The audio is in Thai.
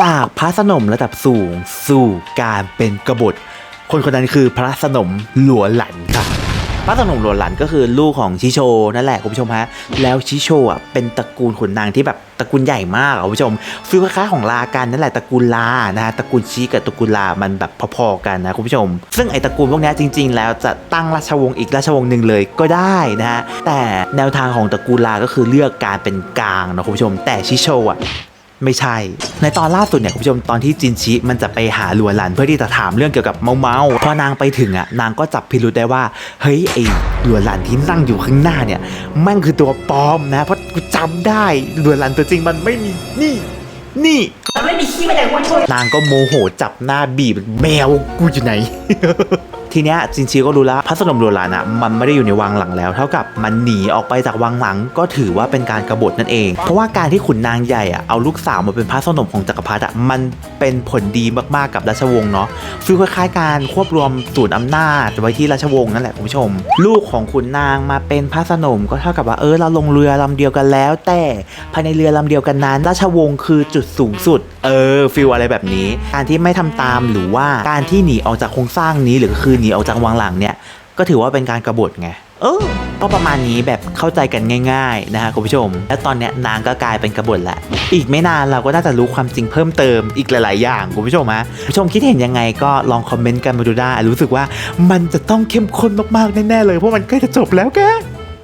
จากพระสนมระดับสูงสู่การเป็นกบฏ คนคนนั้นคือพระสนมหลัวหลันค่ะ พระสนมหลัวหลันก็คือลูกของชิโชนั่นแหละคุณผู้ชมฮะ แล้วชิโชอะเป็นตระกูลขุนนางที่แบบตระกูลใหญ่มากคุณผู้ชมฟีลคล้ายๆของลากันนั่นแหละตระกูลลานะฮะตระกูลชีกับตระกูลลามันแบบพอๆกันนะคุณผู้ชม ซึ่งไอตระกูลพวกนี้จริง ๆ แล้วจะตั้งราชวงศ์อีกราชวงศ์หนึ่งเลยก็ได้นะฮะแต่แนวทางของตระกูลลาก็คือเลือกการเป็นกลางนะคุณผู้ชม แต่ชิโชอะ ไม่ใช่ ในตอนล่าสุดเนี่ยคุณผู้ชมตอนที่จินชิมันจะไปหาลัวหลันเพื่อที่จะถามเรื่องเกี่ยวกับเมาเมาพอนางไปถึงอะนางก็จับพิรุธได้ว่าเฮ้ยไอ้ลัวหลันที่นั่งอยู่ข้างหน้าเนี่ยแม่งคือตัวปลอมนะเพราะกูจำได้ลัวหลันตัวจริงมันไม่มีนี่นี่มันไม่มีขี้ไม่ได้หัวช่วยนางก็โมโหจับหน้าบีบแมวกูอยู่ไหน ทีเนี้ยจินชีก็รู้แล้วพระสนมโรลานอะมันไม่ได้อยู่ในวังหลังแล้ว เท่ากับมันหนีออกไปจากวังหลัง ก็ถือว่าเป็นการกรบฏนั่นเอง เพราะว่าการที่ขุนนางใหญ่อะเอาลูกสาวมาเป็นพระสนมของจักรพรรดิอะมันเป็นผลดีมากๆกับราชวงศ์เนาะฟีลคล้ายๆการควบรวมศูนย์อำนาจไว้ที่ราชวงศ์นั่นแหละคุณผู้ชม ลูกของขุนนางมาเป็นพระสนมก็เท่ากับว่าเออเราลงเรือลำเดียวกันแล้ว แต่ภายในเรือลำเดียวกันนั้น ราชวงศ์คือจุดสูงสุด เออฟีลอะไรแบบนี้ การที่ไม่ทำตามหรือว่าการที่หนีออกจากโครงสร้างนี้หรือคือหนีออกจากวังหลังเนี่ยก็ถือว่าเป็นการกรบฏไง เออ ก็ประมาณนี้แบบเข้าใจกันง่ายๆ นะฮะคุณผู้ชม แล้วตอนเนี้ยนางก็กลายเป็นกบฏแล้วอีกไม่นานเราก็น่าจะรู้ความจริงเพิ่มเติมอีกหลาย ๆ อย่างคุณผู้ชมฮะคุณผู้ชมคิดเห็นยังไงก็ลองคอมเมนต์กันมาดูได้ รู้สึกว่ามันจะต้องเข้มข้นมากๆ แน่ๆเลยเพราะมันใกล้จะจบแล้วแก